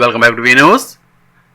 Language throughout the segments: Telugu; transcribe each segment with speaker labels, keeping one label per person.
Speaker 1: Welcome back to V news.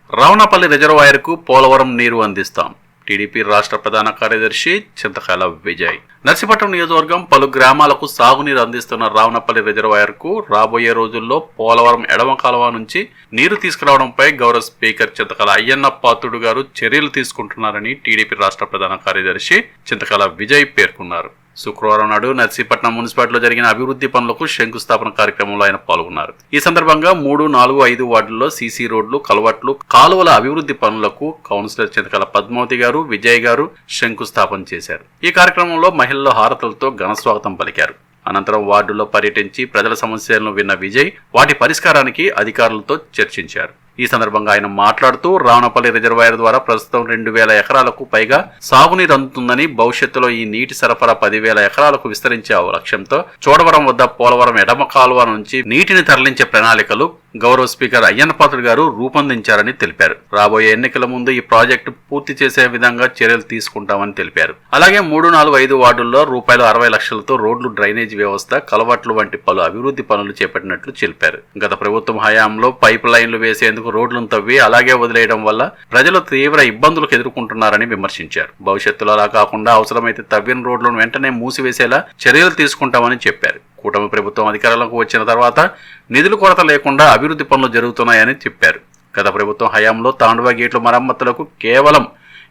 Speaker 1: Ravanapalli రిజర్వాయర్కు Polavaram నీరు అందిస్తాం. టీడీపీ రాష్ట్ర ప్రధాన కార్యదర్శి చింతకాల విజయ్. నర్సీపట్నం నియోజకవర్గం పలు గ్రామాలకు సాగునీరు అందిస్తున్న రావణపల్లి రిజర్వాయర్కు రాబోయే రోజుల్లో పోలవరం ఎడమ కాలువ నుంచి నీరు తీసుకురావడంపై గౌరవ స్పీకర్ చింతకాల అయ్యన్న పాత్రుడు గారు చర్యలు తీసుకుంటున్నారని టీడీపీ రాష్ట్ర ప్రధాన కార్యదర్శి చింతకాల విజయ్ పేర్కొన్నారు. శుక్రవారం నాడు నర్సీపట్నం మున్సిపాలిటీలో జరిగిన అభివృద్ధి పనులకు శంకుస్థాపన కార్యక్రమంలో ఆయన పాల్గొన్నారు. ఈ సందర్భంగా మూడు నాలుగు ఐదు వార్డుల్లో సీసీ రోడ్లు కలవట్లు కాలువల అభివృద్ధి పనులకు కౌన్సిలర్ చింతకల పద్మావతి గారు విజయ్ గారు శంకుస్థాపన చేశారు. ఈ కార్యక్రమంలో మహిళల హారతలతో ఘన స్వాగతం పలికారు. అనంతరం వార్డులో పర్యటించి ప్రజల సమస్యలను విన్న విజయ్ వాటి పరిష్కారానికి అధికారులతో చర్చించారు. ఈ సందర్భంగా ఆయన మాట్లాడుతూ రావణపల్లి రిజర్వాయర్ ద్వారా ప్రస్తుతం రెండు వేల ఎకరాలకు పైగా సాగునీరు అందుతుందని భవిష్యత్తులో ఈ నీటి సరఫరా పదివేల ఎకరాలకు విస్తరించే లక్ష్యంతో చోడవరం వద్ద పోలవరం ఎడమ కాలువ నుంచి నీటిని తరలించే ప్రణాళికలు గౌరవ స్పీకర్ అయ్యన్నపాత్రుడు గారు రూపొందించారని తెలిపారు. రాబోయే ఎన్నికల ముందు ఈ ప్రాజెక్టు పూర్తి చేసే విధంగా చర్యలు తీసుకుంటామని తెలిపారు. అలాగే మూడు నాలుగు ఐదు వార్డుల్లో రూపాయలు అరవై లక్షలతో రోడ్లు డ్రైనేజ్ వ్యవస్థ కలవట్లు వంటి పలు అభివృద్ధి పనులు చేపట్టినట్లు తెలిపారు. గత ప్రభుత్వం హయాంలో పైప్ లైన్లు వేసేందుకు రోడ్లను తవ్వి అలాగే వదిలేయడం వల్ల ప్రజలు తీవ్ర ఇబ్బందులకు ఎదుర్కొంటున్నారని విమర్శించారు. భవిష్యత్తులో అలా కాకుండా అవసరమైతే తవ్విన రోడ్లను వెంటనే మూసివేసేలా చర్యలు తీసుకుంటామని చెప్పారు. కూటమి ప్రభుత్వం అధికారంలోకి వచ్చిన తర్వాత నిధుల కొరత లేకుండా అభివృద్ధి పనులు జరుగుతున్నాయని చెప్పారు. గత ప్రభుత్వం హయాంలో తాండవ గేట్లు మరమ్మతులకు కేవలం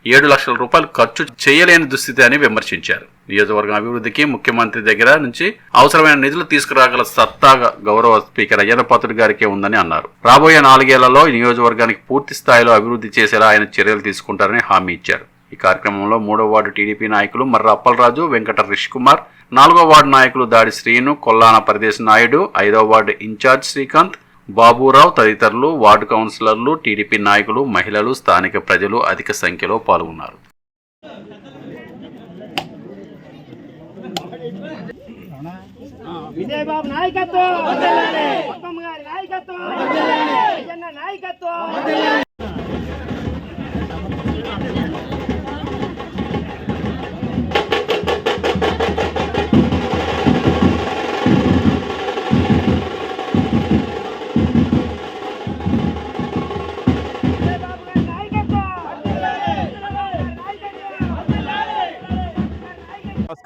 Speaker 1: ఏడు లక్షల రూపాయలు ఖర్చు చేయలేని దుస్థితి అని విమర్శించారు. నియోజకవర్గం అభివృద్ధికి ముఖ్యమంత్రి దగ్గర నుంచి అవసరమైన నిధులు తీసుకురాగల సత్తా గౌరవ స్పీకర్ అయ్యన్న గారికే ఉందని అన్నారు. రాబోయే నాలుగేళ్ళలో నియోజకవర్గానికి పూర్తి స్థాయిలో అభివృద్ధి చేసేలా ఆయన చర్యలు తీసుకుంటారని హామీ ఇచ్చారు. ఈ కార్యక్రమంలో మూడో వార్డు టీడీపీ నాయకులు మర్ర అప్పలరాజు వెంకట రిష్ కుమార్ నాలుగో వార్డు నాయకులు దాడి శ్రీను కొల్లాన పరదేశ్ నాయుడు ఐదో వార్డు ఇన్ఛార్జ్ శ్రీకాంత్ బాబురావు తదితరులు వార్డు కౌన్సిలర్లు టీడీపీ నాయకులు మహిళలు స్థానిక ప్రజలు అధిక సంఖ్యలో పాల్గొన్నారు.
Speaker 2: నాయకత్వం! నాయకత్వం!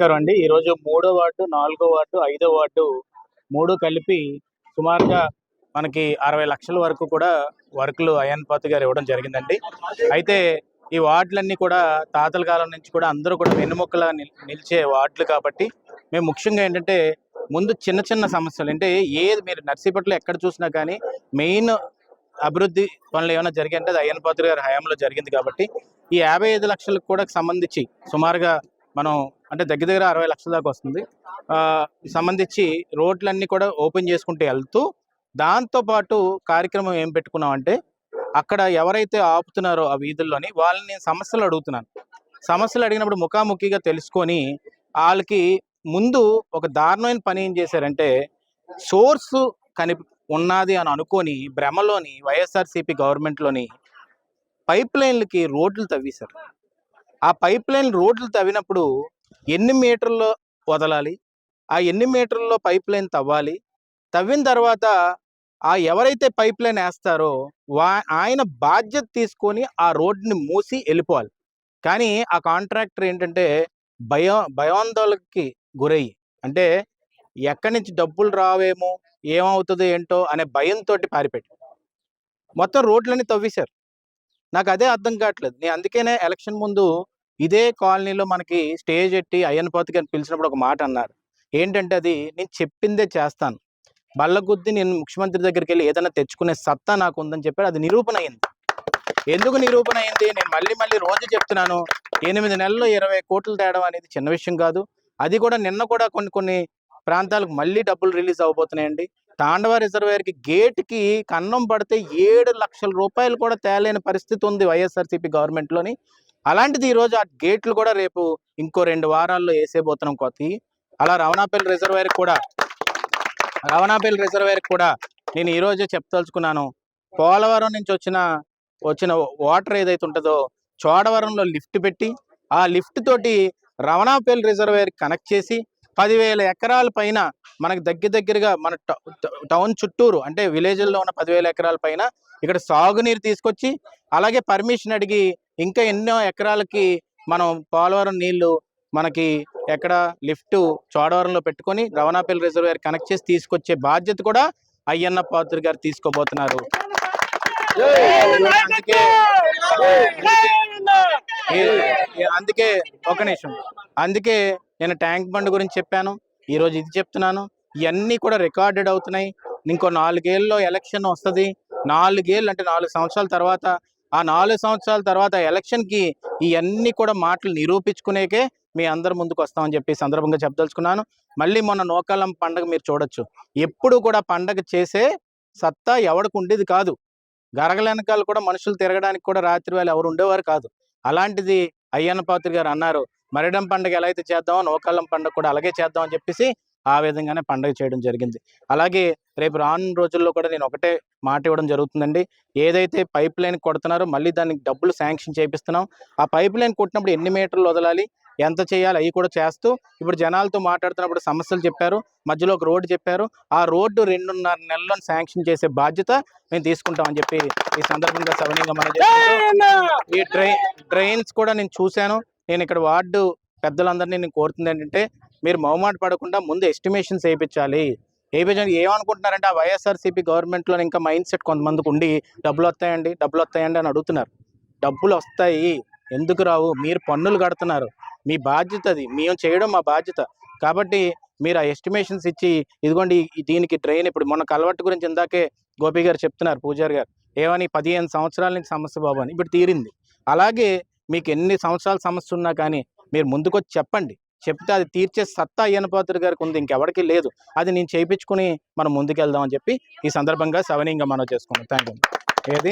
Speaker 3: నమస్కారం అండి. ఈరోజు మూడో వార్డు నాలుగో వార్డు ఐదో వార్డు మూడు కలిపి సుమారుగా మనకి అరవై లక్షల వరకు కూడా వర్కులు అయాన్ పాత్ గారు ఇవ్వడం జరిగిందండి. అయితే ఈ వార్డులన్నీ కూడా తాతల కాలం నుంచి కూడా అందరూ కూడా వెన్నుముక్కలా నిలిచే వార్డులు కాబట్టి మేము ముఖ్యంగా ఏంటంటే ముందు చిన్న చిన్న సమస్యలు అంటే ఏది మీరు నర్సీపట్లో ఎక్కడ చూసినా కానీ మెయిన్ అభివృద్ధి పనులు ఏమైనా జరిగాయంటే అది అయ్యన్ పాత్ర గారి హయాంలో జరిగింది కాబట్టి ఈ యాభై ఐదు లక్షలకు కూడా సంబంధించి సుమారుగా మనం అంటే దగ్గర దగ్గర అరవై లక్షల దాకా వస్తుంది. సంబంధించి రోడ్లన్నీ కూడా ఓపెన్ చేసుకుంటూ వెళ్తూ దాంతో పాటు కార్యక్రమం ఏం పెట్టుకున్నాం అంటే అక్కడ ఎవరైతే ఆపుతున్నారో ఆ వీధుల్లోని వాళ్ళని నేను సమస్యలు అడుగుతున్నాను. సమస్యలు అడిగినప్పుడు ముఖాముఖిగా తెలుసుకొని వాళ్ళకి ముందు ఒక దారుణమైన పని ఏం చేశారంటే సోర్స్ కని ఉన్నది అని అనుకొని భ్రమలోని వైఎస్ఆర్సీపీ గవర్నమెంట్లోని పైప్ లైన్లకి రోడ్లు తవ్వేశారు. ఆ పైప్ లైన్ రోడ్లు తవ్వినప్పుడు ఎన్ని మీటర్లు వదలాలి? ఆ ఎన్ని మీటర్లలో పైప్ లైన్ తవ్వాలి? తవ్విన తర్వాత ఆ ఎవరైతే పైప్ లైన్ వేస్తారో వా ఆయన బాధ్యత తీసుకొని ఆ రోడ్ని మూసి వెళ్ళిపోవాలి. కానీ ఆ కాంట్రాక్టర్ ఏంటంటే భయం భయాందోళనకి గురయ్యి. అంటే ఎక్కడి నుంచి డబ్బులు రావేమో ఏమవుతుందో ఏంటో అనే భయంతో పారిపెట్టి. మొత్తం రోడ్లన్నీ తవ్వేశారు. నాకు అదే అర్థం కావట్లేదు. నేను అందుకనే ఎలక్షన్ ముందు ఇదే కాలనీలో మనకి స్టేజ్ ఎట్టి అయ్యన్ పోతకి అని పిలిచినప్పుడు ఒక మాట అన్నారు. ఏంటంటే అది నేను చెప్పిందే చేస్తాను. బల్లగుద్ది నేను ముఖ్యమంత్రి దగ్గరికి వెళ్ళి ఏదైనా తెచ్చుకునే సత్తా నాకు ఉందని చెప్పారు అది నిరూపణ అయింది. ఎందుకు నిరూపణ అయింది? నేను మళ్ళీ మళ్ళీ రోజు చెప్తున్నాను. ఎనిమిది నెలల్లో ఇరవై కోట్లు తేడం అనేది చిన్న విషయం కాదు. అది కూడా నిన్న కూడా కొన్ని కొన్ని ప్రాంతాలకు మళ్ళీ డబ్బులు రిలీజ్ అవబోతున్నాయండి. తాండవ రిజర్వేయర్కి గేట్కి కన్నం పడితే ఏడు లక్షల రూపాయలు కూడా తేలేని పరిస్థితి ఉంది వైఎస్ఆర్సీపీ గవర్నమెంట్లోని. అలాంటిది ఈరోజు ఆ గేట్లు కూడా రేపు ఇంకో రెండు వారాల్లో వేసేబోతున్నాం కొత్త అలా రవణాపల్లి రిజర్వేర్ కూడా రవణాపల్లి రిజర్వేర్ కూడా నేను ఈరోజే చెప్తలుచుకున్నాను పోలవరం నుంచి వచ్చిన వచ్చిన వాటర్ ఏదైతే ఉంటుందో చోడవరంలో లిఫ్ట్ పెట్టి ఆ లిఫ్ట్ తోటి రవణాపల్లి రిజర్వేర్ కనెక్ట్ చేసి పదివేల ఎకరాల పైన మనకు దగ్గర దగ్గరగా మన టౌన్ చుట్టూరు అంటే విలేజ్ల్లో ఉన్న పదివేల ఎకరాల పైన ఇక్కడ సాగునీరు తీసుకొచ్చి అలాగే పర్మిషన్ అడిగి ఇంకా ఎన్నో ఎకరాలకి మనం పోలవరం నీళ్ళు మనకి ఎక్కడ లిఫ్ట్ చోడవరంలో పెట్టుకొని రవణాపల్లి రిజర్వేర్ కనెక్ట్ చేసి తీసుకొచ్చే బాధ్యత కూడా అయ్యన్న పాత్ర గారు తీసుకోబోతున్నారు. అందుకే ఒక నిమిషం. అందుకే నేను ట్యాంక్ బండ్ గురించి చెప్పాను. ఈరోజు ఇది చెప్తున్నాను. ఇవన్నీ కూడా రికార్డెడ్ అవుతున్నాయి. ఇంకో నాలుగేళ్ళలో ఎలక్షన్ వస్తుంది. నాలుగేళ్ళు అంటే నాలుగు సంవత్సరాల తర్వాత ఆ నాలుగు సంవత్సరాల తర్వాత ఎలక్షన్కి ఇవన్నీ కూడా మాటలు నిరూపించుకునేకే మీ అందరి ముందుకు వస్తామని చెప్పి సందర్భంగా చెప్పదలుచుకున్నాను. మళ్ళీ మొన్న నోకాలం పండగ మీరు చూడొచ్చు. ఎప్పుడు కూడా పండగ చేసే సత్తా ఎవరికి ఉండేది కాదు. గరగలెనకాల కూడా మనుషులు తిరగడానికి కూడా రాత్రి వేళ ఎవరు ఉండేవారు కాదు. అలాంటిది అయ్యన్న పాత్రి గారు అన్నారు మరిడం పండుగ ఎలా అయితే చేద్దామో నోకాలం పండుగ కూడా అలాగే చేద్దామని చెప్పేసి ఆ విధంగానే పండుగ చేయడం జరిగింది. అలాగే రేపు రానున్న రోజుల్లో కూడా నేను ఒకటే మాట ఇవ్వడం జరుగుతుందండి. ఏదైతే పైప్ లైన్ కొడుతున్నారో మళ్ళీ దానికి డబ్బులు శాంక్షన్ చేపిస్తున్నాం. ఆ పైప్ లైన్ కొట్టినప్పుడు ఎన్ని మీటర్లు వదలాలి? ఎంత చేయాలి? అవి కూడా చేస్తూ ఇప్పుడు జనాలతో మాట్లాడుతున్నప్పుడు సమస్యలు చెప్పారు. మధ్యలో ఒక రోడ్డు చెప్పారు. ఆ రోడ్డు రెండున్నర నెలల్లో శాంక్షన్ చేసే బాధ్యత మేము తీసుకుంటామని చెప్పి ఈ సందర్భంగా సవనీయంగా మనం ఈ డ్రై డ్రైన్స్ కూడా నేను చూశాను. నేను ఇక్కడ వార్డు పెద్దలందరినీ నేను కోరుతుంది ఏంటంటే మీరు మొహమాట పడకుండా ముందు ఎస్టిమేషన్స్ వేయించాలి. వేయించడానికి ఏమనుకుంటున్నారంటే ఆ వైఎస్ఆర్సీపీ గవర్నమెంట్లో ఇంకా మైండ్ సెట్ కొంతమందికి ఉండి డబ్బులు వస్తాయండి డబ్బులు వస్తాయండి అని అడుగుతున్నారు. డబ్బులు వస్తాయి. ఎందుకు రావు? మీరు పన్నులు కడుతున్నారు. మీ బాధ్యత అది. మేము చేయడం మా బాధ్యత. కాబట్టి మీరు ఆ ఎస్టిమేషన్స్ ఇచ్చి ఇదిగోండి దీనికి ట్రైన్ ఇప్పుడు మొన్న కలవట్టు గురించి ఇందాకే గోపి గారు చెప్తున్నారు పూజారి గారు. ఏమని పదిహేను సంవత్సరాల నుంచి సమస్య బాబు అని. ఇప్పుడు తీరింది. అలాగే మీకు ఎన్ని సంవత్సరాల సమస్య ఉన్నా కానీ మీరు ముందుకొచ్చి చెప్పండి. చెప్తే అది తీర్చే సత్తా అయ్యన్న గారికి ఉంది. ఇంకెవరికి లేదు. అది నేను చేయించుకుని మనం ముందుకెళ్దాం అని చెప్పి ఈ సందర్భంగా సవనీయంగా మనం చేసుకున్నాం థ్యాంక్ యూ ఏది?